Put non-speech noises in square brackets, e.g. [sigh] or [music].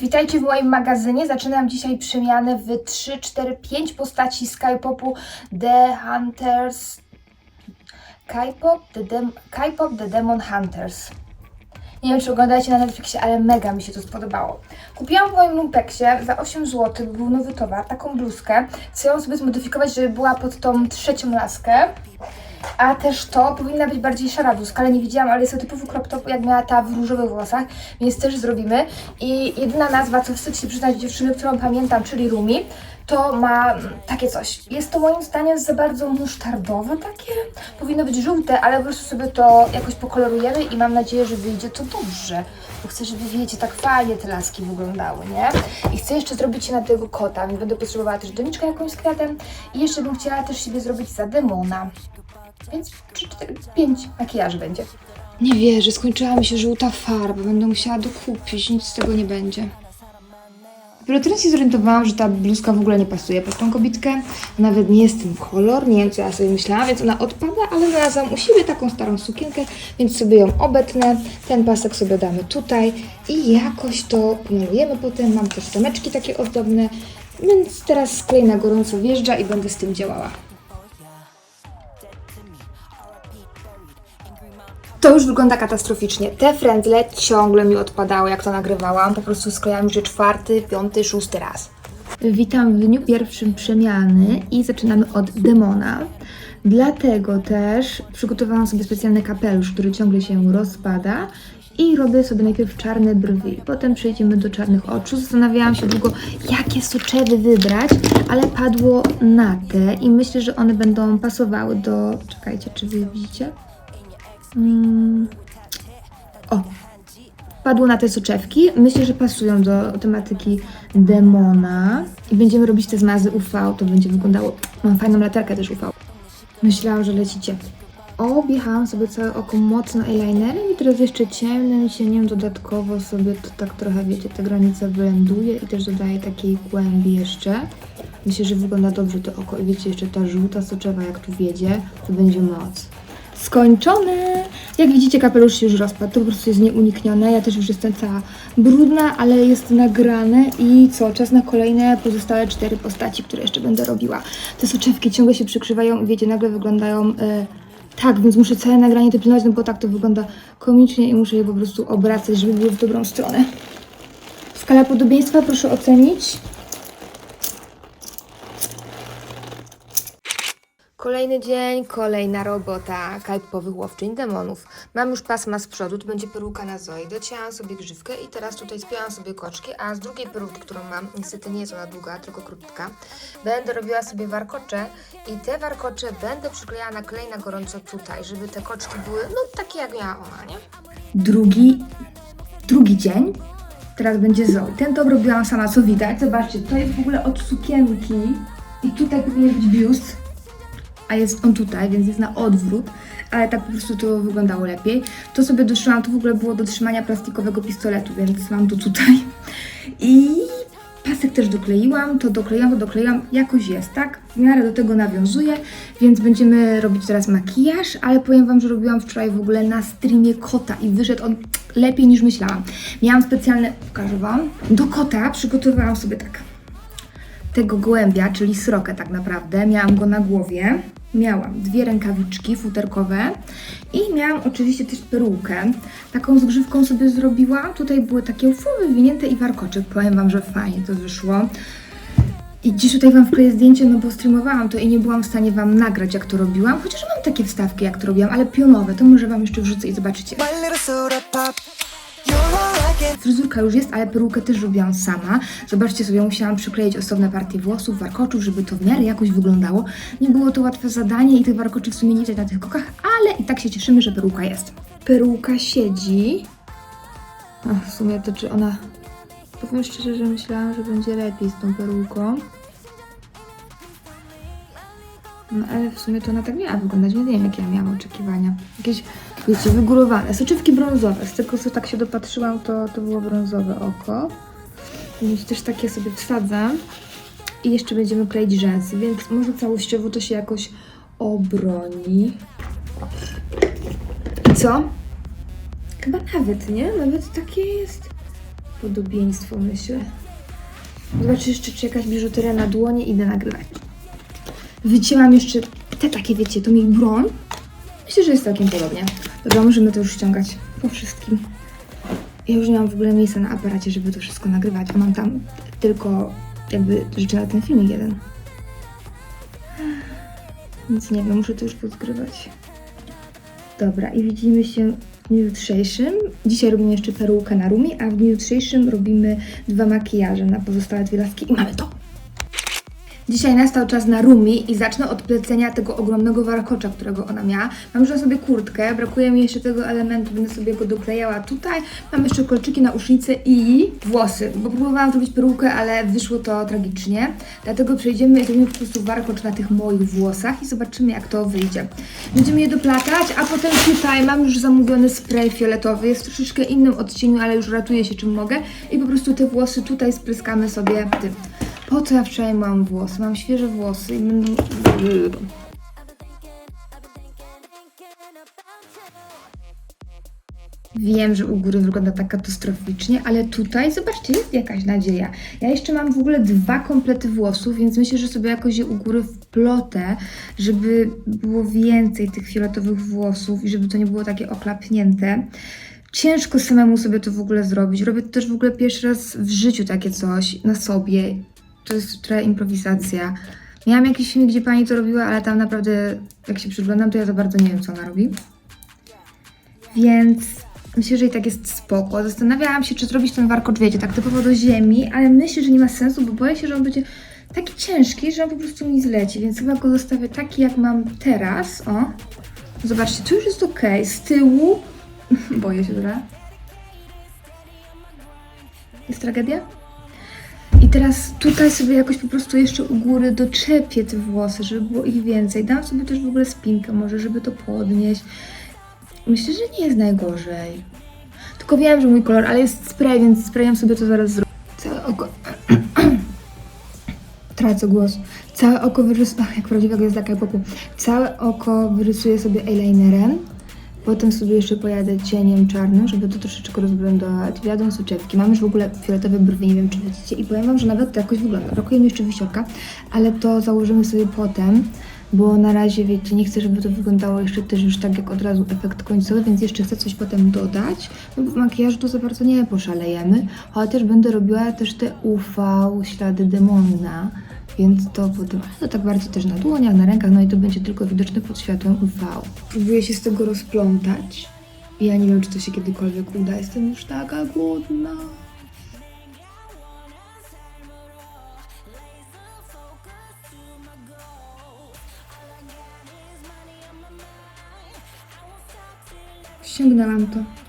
Witajcie w moim magazynie. Zaczynam dzisiaj przemianę w 3, 4, 5 postaci Skypopu The Hunters. K-pop The, Dem- K-pop The Demon Hunters. Nie wiem, czy oglądacie na Netflixie, ale mega mi się to spodobało. Kupiłam w moim lumpeksie za 8 zł, bo był nowy towar, taką bluzkę. Chcę ją sobie zmodyfikować, żeby była pod tą trzecią laskę. A też to powinna być bardziej szara ale nie widziałam, ale jest to typowy crop top, jak miała ta w różowych włosach, więc też zrobimy. I jedyna nazwa, co wstyd się przyznać dziewczyny, którą pamiętam, czyli Rumi, to ma takie coś. Jest to moim zdaniem za bardzo musztardowe takie. Powinno być żółte, ale po prostu sobie to jakoś pokolorujemy i mam nadzieję, że wyjdzie to dobrze. Bo chcę, żeby, wiecie, tak fajnie te laski wyglądały, nie? I chcę jeszcze zrobić się na tego kota, więc będę potrzebowała też doniczkę jakąś z kwiatem i jeszcze bym chciała też sobie zrobić zadymona. 5 czy 4, 5 makijaży będzie. Nie wierzę, skończyła mi się żółta farba, będę musiała dokupić, nic z tego nie będzie. Dopiero teraz się zorientowałam, że ta bluzka w ogóle nie pasuje pod tą kobitkę. Nawet nie jest ten kolor, nie wiem co ja sobie myślałam, więc ona odpada, ale znalazłam u siebie taką starą sukienkę, więc sobie ją obetnę. Ten pasek sobie damy tutaj i jakoś to pomalujemy potem. Mam też rameczki takie ozdobne, więc teraz sklej na gorąco wjeżdża i będę z tym działała. To już wygląda katastroficznie. Te frędzle ciągle mi odpadały, jak to nagrywałam. Po prostu sklejam już czwarty, piąty, szósty raz. Witam w dniu pierwszym przemiany i zaczynamy od demona. Dlatego też przygotowałam sobie specjalny kapelusz, który ciągle się rozpada i robię sobie najpierw czarne brwi, potem przejdziemy do czarnych oczu. Zastanawiałam się długo, jakie soczewy wybrać, ale padło na te i myślę, że one będą pasowały do... Czekajcie, czy wy widzicie? Mm. O, padło na te soczewki. Myślę, że pasują do tematyki demona. I będziemy robić te zmazy UV, to będzie wyglądało. Mam fajną latarkę też UV. Myślałam, że lecicie. Objechałam sobie całe oko mocno eyelinerem i teraz jeszcze ciemnym cieniem dodatkowo sobie to tak trochę, wiecie, te granice blenduję i też dodaję takiej głębi jeszcze. Myślę, że wygląda dobrze to oko i wiecie, jeszcze ta żółta soczewa jak tu wiedzie, to będzie moc skończone. Jak widzicie, kapelusz się już rozpadł, to po prostu jest nieuniknione. Ja też już jestem cała brudna, ale jest nagrane i co? Czas na kolejne pozostałe cztery postaci, które jeszcze będę robiła. Te soczewki ciągle się przykrzywają i wiecie, nagle wyglądają e, tak, więc muszę całe nagranie dopilnować, no bo tak to wygląda komicznie i muszę je po prostu obracać, żeby były w dobrą stronę. Skala podobieństwa proszę ocenić. Kolejny dzień, kolejna robota kajpowych łowczyń demonów. Mam już pasma z przodu, tu będzie peruka na Zoi. Docięłam sobie grzywkę i teraz tutaj spięłam sobie koczki, a z drugiej peruki, którą mam, niestety nie jest ona długa, tylko krótka, będę robiła sobie warkocze i te warkocze będę przyklejała na klej na gorąco tutaj, żeby te koczki były, no takie jak miała ona, nie? Drugi, drugi dzień. Teraz będzie Zoe. Ten top robiłam sama, co widać. Zobaczcie, to jest w ogóle od sukienki i tutaj powinien być biust a jest on tutaj, więc jest na odwrót, ale tak po prostu to wyglądało lepiej. To sobie doszyłam, to w ogóle było do trzymania plastikowego pistoletu, więc mam to tutaj. I pasek też dokleiłam, to dokleiłam, to dokleiłam, jakoś jest, tak? W miarę do tego nawiązuję, więc będziemy robić teraz makijaż, ale powiem Wam, że robiłam wczoraj w ogóle na streamie kota i wyszedł on lepiej niż myślałam. Miałam specjalne, pokażę Wam, do kota przygotowałam sobie tak tego gołębia, czyli srokę tak naprawdę. Miałam go na głowie. Miałam dwie rękawiczki futerkowe i miałam oczywiście też perukę. Taką z grzywką sobie zrobiłam. Tutaj były takie ufu wywinięte i warkoczyk. Powiem Wam, że fajnie to wyszło. I dziś tutaj Wam wkleję zdjęcie, no bo streamowałam to i nie byłam w stanie Wam nagrać, jak to robiłam. Chociaż mam takie wstawki, jak to robiłam, ale pionowe. To może Wam jeszcze wrzucę i zobaczycie. Fryzurka już jest, ale perukę też robiłam sama. Zobaczcie sobie, musiałam przykleić osobne partie włosów, warkoczów, żeby to w miarę jakoś wyglądało. Nie było to łatwe zadanie i tych warkoczy w sumie nie widać na tych kokach, ale i tak się cieszymy, że peruka jest. Peruka siedzi. Ach, w sumie to czy ona... Powiem szczerze, że myślałam, że będzie lepiej z tą peruką. No ale w sumie to ona tak miała wyglądać, nie wiem jakie ja miałam oczekiwania. Jakieś, wiecie, wygórowane. Soczewki brązowe. Z tego co tak się dopatrzyłam, to, to było brązowe oko. Więc też takie sobie wsadzę. I jeszcze będziemy kleić rzęsy, więc może całościowo to się jakoś obroni. I co? Chyba nawet, nie? Nawet takie jest podobieństwo, myślę. Zobaczę jeszcze, czy jakaś biżuteria na dłonie idę nagrywać. Wycięłam jeszcze te takie, wiecie, to mi broń. Myślę, że jest całkiem podobnie. Dobra, możemy to już ściągać po wszystkim. Ja już nie mam w ogóle miejsca na aparacie, żeby to wszystko nagrywać, a mam tam tylko jakby rzeczy na ten filmik jeden. Nic nie wiem, muszę to już pozgrywać. Dobra, i widzimy się w dniu jutrzejszym. Dzisiaj robimy jeszcze perukę na Rumi, a w dniu jutrzejszym robimy dwa makijaże na pozostałe dwie laski i mamy to. Dzisiaj nastał czas na Rumi i zacznę od plecenia tego ogromnego warkocza, którego ona miała. Mam już na sobie kurtkę, brakuje mi jeszcze tego elementu, będę sobie go doklejała tutaj. Mam jeszcze kolczyki na usznicy i włosy, bo próbowałam zrobić perukę, ale wyszło to tragicznie. Dlatego przejdziemy i zrobimy po prostu warkocz na tych moich włosach i zobaczymy jak to wyjdzie. Będziemy je doplatać, a potem tutaj mam już zamówiony spray fioletowy. Jest w troszeczkę innym odcieniu, ale już ratuję się czym mogę. I po prostu te włosy tutaj spryskamy sobie tym. Po co ja wczoraj mam włosy? Mam świeże włosy i. Wiem, że u góry wygląda tak katastroficznie, ale tutaj, zobaczcie, jest jakaś nadzieja. Ja jeszcze mam w ogóle dwa komplety włosów, więc myślę, że sobie jakoś je u góry wplotę, żeby było więcej tych fioletowych włosów i żeby to nie było takie oklapnięte. Ciężko samemu sobie to w ogóle zrobić. Robię to też w ogóle pierwszy raz w życiu takie coś na sobie. To jest trochę improwizacja. Miałam jakiś film, gdzie pani to robiła, ale tam naprawdę, jak się przyglądam, to ja za bardzo nie wiem, co ona robi. Więc myślę, że i tak jest spoko. Zastanawiałam się, czy zrobić ten warkocz, wiecie, tak typowo do ziemi, ale myślę, że nie ma sensu, bo boję się, że on będzie taki ciężki, że on po prostu mi zleci, więc chyba go zostawię taki, jak mam teraz. O, zobaczcie, tu już jest ok. Z tyłu, [laughs] boję się trochę. Jest tragedia? Teraz tutaj sobie jakoś po prostu jeszcze u góry doczepię te włosy, żeby było ich więcej. Dam sobie też w ogóle spinkę może, żeby to podnieść. Myślę, że nie jest najgorzej. Tylko wiem, że mój kolor, ale jest spray, więc sprayem sobie to zaraz zrobię. Całe oko... [clears throat] Tracę głos. Całe oko wyrysuję... Ach, jak prawdziwa gwiazda K-popu. Całe oko wyrysuję sobie eyelinerem. Potem sobie jeszcze pojadę cieniem czarnym, żeby to troszeczkę rozblendować. Wjadą soczewki. Mam już w ogóle fioletowe brwi, nie wiem czy widzicie. I powiem Wam, że nawet to jakoś wygląda. Brakuje mi jeszcze wisiorka, ale to założymy sobie potem, bo na razie, wiecie, nie chcę, żeby to wyglądało jeszcze też już tak jak od razu efekt końcowy, więc jeszcze chcę coś potem dodać. No bo w makijażu to za bardzo nie poszalejemy, chociaż będę robiła też te UV, ślady demona. Więc to no tak bardziej też na dłoniach, na rękach, no i to będzie tylko widoczne pod światłem UV. Próbuję się z tego rozplątać. Ja nie wiem, czy to się kiedykolwiek uda. Jestem już taka głodna. Ściągnęłam to.